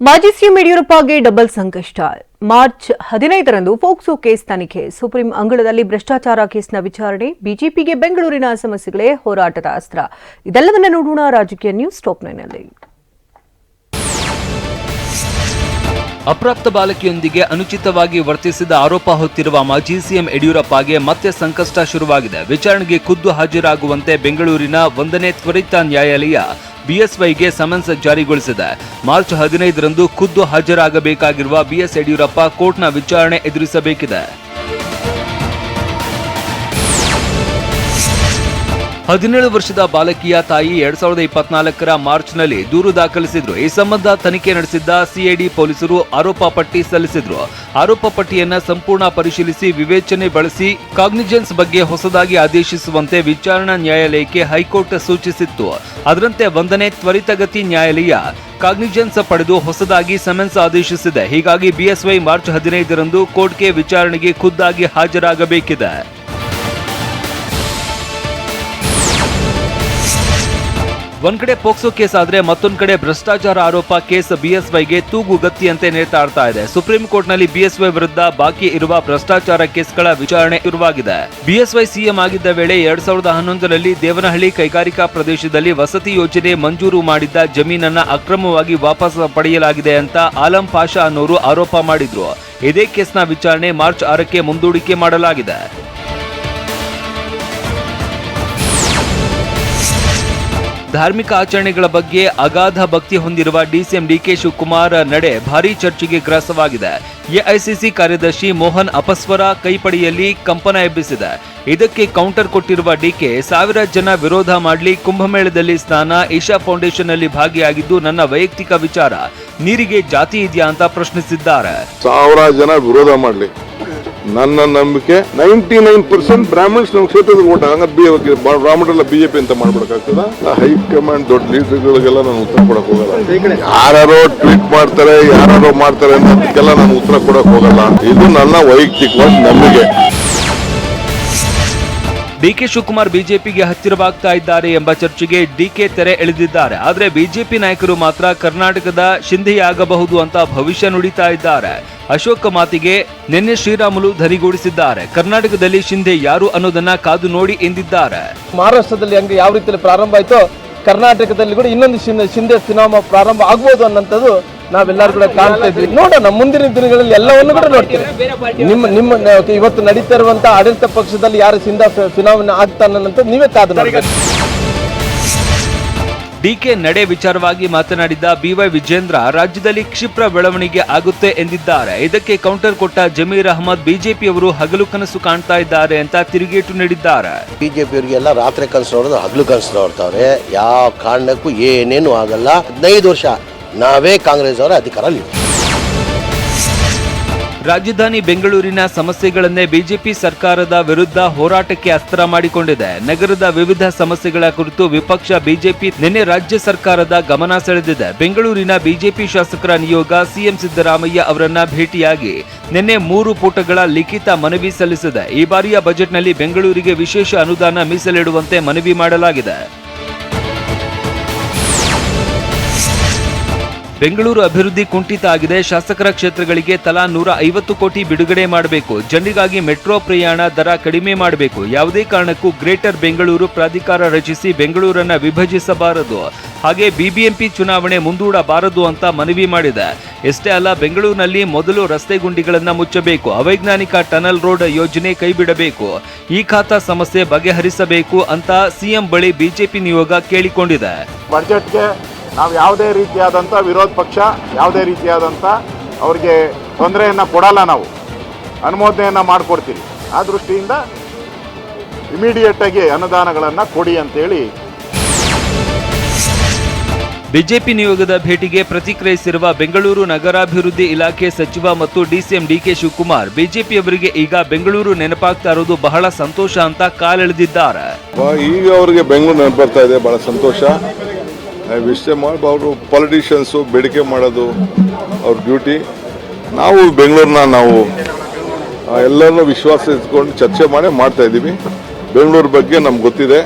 ಮಾಜಿ ಸಿಎಂ ಯಡಿಯೂರಪ್ಪಗೆ ಡಬಲ್ ಸಂಕಷ್ಟ. ಮಾರ್ಚ್ ಹದಿನೈದರಂದು ಫೋಕ್ಸೋ ಕೇಸ್ ತನಿಖೆ. ಸುಪ್ರೀಂ ಅಂಗಳದಲ್ಲಿ ಭ್ರಷ್ಟಾಚಾರ ಕೇಸ್ನ ವಿಚಾರಣೆ. ಬಿಜೆಪಿಗೆ ಬೆಂಗಳೂರಿನ ಸಮಸ್ಯೆಗಳೇ ಹೋರಾಟದ ಅಸ್ತ್ರ. ಇದೆಲ್ಲವನ್ನ ನೋಡೋಣ ರಾಜಕೀಯ ನ್ಯೂಸ್ ಟಾಪ್ ನೈನ್ನಲ್ಲಿ. ಅಪ್ರಾಪ್ತ ಬಾಲಕಿಯೊಂದಿಗೆ ಅನುಚಿತವಾಗಿ ವರ್ತಿಸಿದ ಆರೋಪ ಹೊತ್ತಿರುವ ಮಾಜಿ ಸಿಎಂ ಯಡಿಯೂರಪ್ಪಗೆ ಮತ್ತೆ ಸಂಕಷ್ಟ ಶುರುವಾಗಿದೆ. ವಿಚಾರಣೆಗೆ ಖುದ್ದು ಹಾಜರಾಗುವಂತೆ ಬೆಂಗಳೂರಿನ ಒಂದನೇ ತ್ವರಿತ ನ್ಯಾಯಾಲಯ ಬಿಎಸ್ವೈಗೆ ಸಮನ್ಸ್ ಜಾರಿಗೊಳಿಸಿದೆ. ಮಾರ್ಚ್ ಹದಿನೈದರಂದು ಖುದ್ದು ಹಾಜರಾಗಬೇಕಾಗಿರುವ ಬಿಎಸ್ ಯಡಿಯೂರಪ್ಪ ಕೋರ್ಟ್ನ ವಿಚಾರಣೆ ಎದುರಿಸಬೇಕಿದೆ. ಹದಿನೇಳು ವರ್ಷದ ಬಾಲಕಿಯ ತಾಯಿ ಎರಡ್ ಸಾವಿರದ ಇಪ್ಪತ್ನಾಲ್ಕರ ಮಾರ್ಚ್ನಲ್ಲಿ ದೂರು ದಾಖಲಿಸಿದ್ರು. ಈ ಸಂಬಂಧ ತನಿಖೆ ನಡೆಸಿದ್ದ ಸಿಐಡಿ ಪೊಲೀಸರು ಆರೋಪ ಪಟ್ಟಿ ಸಲ್ಲಿಸಿದ್ರು. ಆರೋಪ ಪಟ್ಟಿಯನ್ನ ಸಂಪೂರ್ಣ ಪರಿಶೀಲಿಸಿ ವಿವೇಚನೆ ಬಳಸಿ ಕಾಗ್ನಿಜೆನ್ಸ್ ಬಗ್ಗೆ ಹೊಸದಾಗಿ ಆದೇಶಿಸುವಂತೆ ವಿಚಾರಣಾ ನ್ಯಾಯಾಲಯಕ್ಕೆ ಹೈಕೋರ್ಟ್ ಸೂಚಿಸಿತ್ತು. ಅದರಂತೆ ಒಂದನೇ ತ್ವರಿತಗತಿ ನ್ಯಾಯಾಲಯ ಕಾಗ್ನಿಜೆನ್ಸ್ ಪಡೆದು ಹೊಸದಾಗಿ ಸಮನ್ಸ್ ಆದೇಶಿಸಿದೆ. ಹೀಗಾಗಿ ಬಿಎಸ್ವೈ ಮಾರ್ಚ್ ಹದಿನೈದರಂದು ಕೋರ್ಟ್ಗೆ ವಿಚಾರಣೆಗೆ ಖುದ್ದಾಗಿ ಹಾಜರಾಗಬೇಕಿದೆ. ಒಂದ್ ಕಡೆ ಪೋಕ್ಸೋ ಕೇಸ್ ಆದ್ರೆ ಮತ್ತೊಂದ್ ಕಡೆ ಭ್ರಷ್ಟಾಚಾರ ಆರೋಪ ಕೇಸ್ ಬಿಎಸ್ವೈಗೆ ತೂಗು ಗತ್ತಿಯಂತೆ ನೇತಾಡ್ತಾ ಇದೆ. ಸುಪ್ರೀಂ ಕೋರ್ಟ್ನಲ್ಲಿ ಬಿಎಸ್ವೈ ವಿರುದ್ಧ ಬಾಕಿ ಇರುವ ಭ್ರಷ್ಟಾಚಾರ ಕೇಸ್ಗಳ ವಿಚಾರಣೆ ಶುರುವಾಗಿದೆ ಬಿಎಸ್ವೈ ಸಿಎಂ ಆಗಿದ್ದ ವೇಳೆ ಎರಡ್ ಸಾವಿರದ ಹನ್ನೊಂದರಲ್ಲಿ ದೇವನಹಳ್ಳಿ ಕೈಗಾರಿಕಾ ಪ್ರದೇಶದಲ್ಲಿ ವಸತಿ ಯೋಜನೆ ಮಂಜೂರು ಮಾಡಿದ್ದ ಜಮೀನನ್ನ ಅಕ್ರಮವಾಗಿ ವಾಪಸ್ ಪಡೆಯಲಾಗಿದೆ ಅಂತ ಆಲಂ ಪಾಷಾ ಅನ್ನೋರು ಆರೋಪ ಮಾಡಿದ್ರು. ಇದೇ ಕೇಸ್ನ ವಿಚಾರಣೆ ಮಾರ್ಚ್ ಆರಕ್ಕೆ ಮುಂದೂಡಿಕೆ ಮಾಡಲಾಗಿದೆ. ಧಾರ್ಮಿಕ ಆಚರಣೆಗಳ ಬಗ್ಗೆ ಅಗಾಧ ಭಕ್ತಿ ಹೊಂದಿರುವ ಡಿಸಿಎಂ ಡಿಕೆ ಶಿವಕುಮಾರ್ ನಡೆ ಭಾರೀ ಚರ್ಚೆಗೆ ಗ್ರಾಸವಾಗಿದೆ. ಎಐಸಿಸಿ ಕಾರ್ಯದರ್ಶಿ ಮೋಹನ್ ಅಪಸ್ವರ ಕೈಪಡಿಯಲ್ಲಿ ಕಂಪನ ಎಬ್ಬಿಸಿದೆ. ಇದಕ್ಕೆ ಕೌಂಟರ್ ಕೊಟ್ಟಿರುವ ಡಿಕೆ ಸಾವಿರ ಜನ ವಿರೋಧ ಮಾಡಲಿ ಕುಂಭಮೇಳದಲ್ಲಿ ಸ್ನಾನ ಏಷ್ಯಾ ಫೌಂಡೇಶನ್ನಲ್ಲಿ ಭಾಗಿಯಾಗಿದ್ದು ನನ್ನ ವೈಯಕ್ತಿಕ ವಿಚಾರ. ನೀರಿಗೆ ಜಾತಿ ಇದೆಯಾ ಅಂತ ಪ್ರಶ್ನಿಸಿದ್ದಾರೆ. ಸಾವಿರ ಜನ ವಿರೋಧ ಮಾಡಲಿ. ನನ್ನ ನಂಬಿಕೆ ನೈಂಟಿ ನೈನ್ ಪರ್ಸೆಂಟ್ ಬ್ರಾಹ್ಮಣ್ಸ್ ನಮ್ಮ ಕ್ಷೇತ್ರದ ಓಟ್ ಹಂಗಂದ್ರೆ ಬ್ರಾಹ್ಮಣರೆಲ್ಲ ಬಿಜೆಪಿ ಅಂತ ಮಾಡ್ಬಿಡಕ್ಕಾಗ್ತದ ಹೈಕಮಾಂಡ್ ದೊಡ್ಡ ಲೀಡರ್ಗಳಿಗೆಲ್ಲ ನಾನು ಉತ್ತರ ಕೊಡಕ್ ಹೋಗಲ್ಲ. ಯಾರೋ ಟ್ವೀಟ್ ಮಾಡ್ತಾರೆ ಯಾರೋ ಮಾಡ್ತಾರೆ ಅನ್ನೋದಕ್ಕೆಲ್ಲ ನಾನು ಉತ್ತರ ಕೊಡಕ್ ಹೋಗಲ್ಲ. ಇದು ನನ್ನ ವೈಯಕ್ತಿಕವಾಗಿ ನಂಬಿಕೆ. ಡಿಕೆ ಶಿವಕುಮಾರ್ ಬಿಜೆಪಿಗೆ ಹತ್ತಿರವಾಗ್ತಾ ಇದ್ದಾರೆ ಎಂಬ ಚರ್ಚೆಗೆ ಡಿಕೆ ತೆರೆ ಎಳೆದಿದ್ದಾರೆ. ಆದರೆ ಬಿಜೆಪಿ ನಾಯಕರು ಮಾತ್ರ ಕರ್ನಾಟಕದ ಶಿಂಧೆಯಾಗಬಹುದು ಅಂತ ಭವಿಷ್ಯ ನುಡಿತಾ ಇದ್ದಾರೆ. ಅಶೋಕ್ ಮಾತಿಗೆ ನಿನ್ನೆ ಶ್ರೀರಾಮುಲು ಧನಿಗೂಡಿಸಿದ್ದಾರೆ. ಕರ್ನಾಟಕದಲ್ಲಿ ಶಿಂಧೆ ಯಾರು ಅನ್ನೋದನ್ನ ಕಾದು ನೋಡಿ ಎಂದಿದ್ದಾರೆ. ಮಹಾರಾಷ್ಟ್ರದಲ್ಲಿ ಹಂಗೆ ಯಾವ ರೀತಿಯಲ್ಲಿ ಪ್ರಾರಂಭ ಆಯ್ತೋ, ಕರ್ನಾಟಕದಲ್ಲಿ ಕೂಡ ಇನ್ನೊಂದು ಶಿಂಧೆ ಸಿನಿಮಾ ಪ್ರಾರಂಭ ಆಗ್ಬೋದು ಅನ್ನೋಂಥದ್ದು ನಾವೆಲ್ಲರೂ ಕೂಡ ಕಾಣ್ತಾ ಇದ್ವಿ. ನೋಡೋಣ ಮುಂದಿನ ದಿನಗಳಲ್ಲಿ ಎಲ್ಲವನ್ನು ಕೂಡ ನೋಡ್ತೀವಿ. ನಿಮ್ಮ ನಿಮ್ಮ ಇವತ್ತು ನಡೀತಾ ಇರುವಂತ ಆಡಳಿತ ಪಕ್ಷದಲ್ಲಿ ಯಾರು ಸಿಂಧ ಚುನಾವಣೆ ಆಗ್ತಾನಂತ ನೀವೇ ಕಾದು ನೋಡ್ಬೇಕು. ಡಿಕೆ ನಡೆ ವಿಚಾರವಾಗಿ ಮಾತನಾಡಿದ ಬಿವೈ ವಿಜೇಂದ್ರ ರಾಜ್ಯದಲ್ಲಿ ಕ್ಷಿಪ್ರ ಬೆಳವಣಿಗೆ ಆಗುತ್ತೆ ಎಂದಿದ್ದಾರೆ. ಇದಕ್ಕೆ ಕೌಂಟರ್ ಕೊಟ್ಟ ಜಮೀರ್ ಅಹಮದ್ ಬಿಜೆಪಿಯವರು ಹಗಲು ಕನಸು ಕಾಣ್ತಾ ಇದ್ದಾರೆ ಅಂತ ತಿರುಗೇಟು ನೀಡಿದ್ದಾರೆ. ಬಿಜೆಪಿಯವರಿಗೆಲ್ಲ ರಾತ್ರಿ ಕನಸು ನೋಡಿದ್ರೆ ಹಗಲು ಕನಸು ನೋಡ್ತಾವ್ರೆ. ಯಾವ ಕಾರಣಕ್ಕೂ ಏನೇನು ಆಗಲ್ಲ. ಹದಿನೈದು ವರ್ಷ ನಾವೇ ಕಾಂಗ್ರೆಸ್ ಅವರ ಅಧಿಕಾರ ರಾಜಧಾನಿ ಬೆಂಗಳೂರಿನ ಸಮಸ್ಯೆಗಳನ್ನೇ ಬಿಜೆಪಿ ಸರ್ಕಾರದ ವಿರುದ್ಧ ಹೋರಾಟಕ್ಕೆ ಅಸ್ತ್ರ ಮಾಡಿಕೊಂಡಿದೆ. ನಗರದ ವಿವಿಧ ಸಮಸ್ಯೆಗಳ ಕುರಿತು ವಿಪಕ್ಷ ಬಿಜೆಪಿ ನಿನ್ನೆ ರಾಜ್ಯ ಸರ್ಕಾರದ ಗಮನ ಸೆಳೆದಿದೆ. ಬೆಂಗಳೂರಿನ ಬಿಜೆಪಿ ಶಾಸಕರ ನಿಯೋಗ ಸಿಎಂ ಸಿದ್ದರಾಮಯ್ಯ ಅವರನ್ನ ಭೇಟಿಯಾಗಿ ನಿನ್ನೆ ಮೂರು ಪುಟಗಳ ಲಿಖಿತ ಮನವಿ ಸಲ್ಲಿಸಿದೆ. ಈ ಬಾರಿಯ ಬಜೆಟ್ನಲ್ಲಿ ಬೆಂಗಳೂರಿಗೆ ವಿಶೇಷ ಅನುದಾನ ಮೀಸಲಿಡುವಂತೆ ಮನವಿ ಮಾಡಲಾಗಿದೆ. ಬೆಂಗಳೂರು ಅಭಿವೃದ್ಧಿ ಕುಂಠಿತ ಆಗಿದೆ. ಶಾಸಕರ ಕ್ಷೇತ್ರಗಳಿಗೆ ತಲಾ ನೂರ ಐವತ್ತು ಕೋಟಿ ಬಿಡುಗಡೆ ಮಾಡಬೇಕು. ಜನರಿಗಾಗಿ ಮೆಟ್ರೋ ಪ್ರಯಾಣ ದರ ಕಡಿಮೆ ಮಾಡಬೇಕು. ಯಾವುದೇ ಕಾರಣಕ್ಕೂ ಗ್ರೇಟರ್ ಬೆಂಗಳೂರು ಪ್ರಾಧಿಕಾರ ರಚಿಸಿ ಬೆಂಗಳೂರನ್ನ ವಿಭಜಿಸಬಾರದು. ಹಾಗೆ ಬಿಬಿಎಂಪಿ ಚುನಾವಣೆ ಮುಂದೂಡಬಾರದು ಅಂತ ಮನವಿ ಮಾಡಿದೆ. ಎಷ್ಟೇ ಅಲ್ಲ, ಬೆಂಗಳೂರಿನಲ್ಲಿ ಮೊದಲು ರಸ್ತೆ ಗುಂಡಿಗಳನ್ನು ಮುಚ್ಚಬೇಕು. ಅವೈಜ್ಞಾನಿಕ ಟನಲ್ ರೋಡ್ ಯೋಜನೆ ಕೈಬಿಡಬೇಕು. ಈ ಖಾತಾ ಸಮಸ್ಯೆ ಬಗೆಹರಿಸಬೇಕು ಅಂತ ಸಿಎಂ ಬಳಿ ಬಿಜೆಪಿ ನಿಯೋಗ ಕೇಳಿಕೊಂಡಿದೆ. ನಾವು ಯಾವುದೇ ರೀತಿಯಾದಂಥ ವಿರೋಧ ಪಕ್ಷ ಯಾವುದೇ ರೀತಿಯಾದಂಥ ಅವ್ರಿಗೆ ತೊಂದರೆಯನ್ನು ಕೊಡಲ್ಲ ನಾವು. ಅನುಮೋದನೆಯನ್ನು ಮಾಡಿಕೊಡ್ತೀವಿ. ಆ ದೃಷ್ಟಿಯಿಂದ ಇಮಿಡಿಯೇಟಾಗಿ ಅನುದಾನಗಳನ್ನು ಕೊಡಿ ಅಂತೇಳಿ ಬಿಜೆಪಿ ನಿಯೋಗದ ಭೇಟಿಗೆ ಪ್ರತಿಕ್ರಿಯಿಸಿರುವ ಬೆಂಗಳೂರು ನಗರಾಭಿವೃದ್ಧಿ ಇಲಾಖೆ ಸಚಿವ ಮತ್ತು ಡಿಸಿಎಂ ಡಿಕೆ ಶಿವಕುಮಾರ್ ಬಿಜೆಪಿಯವರಿಗೆ ಈಗ ಬೆಂಗಳೂರು ನೆನಪಾಗ್ತಾ ಇರೋದು ಬಹಳ ಸಂತೋಷ ಅಂತ ಕಾಲೆಳೆದಿದ್ದಾರೆ. ಈಗ ಅವರಿಗೆ ಬೆಂಗಳೂರು ನೆನಪಾಗ್ತಾ ಬರ್ತಾ ಇದೆ ಬಹಳ ಸಂತೋಷ. ವಿಷಯ ಮಾಡಿ ಅವರು ಪಾಲಿಟಿಷಿಯನ್ಸು ಬೇಡಿಕೆ ಮಾಡೋದು ಅವ್ರ ಡ್ಯೂಟಿ. ನಾವು ಬೆಂಗಳೂರನ್ನ ನಾವು ಎಲ್ಲರನ್ನೂ ವಿಶ್ವಾಸ ಇಟ್ಕೊಂಡು ಚರ್ಚೆ ಮಾಡಿ ಮಾಡ್ತಾ ಇದ್ದೀವಿ. ಬೆಂಗಳೂರು ಬಗ್ಗೆ ನಮ್ಗೆ ಗೊತ್ತಿದೆ.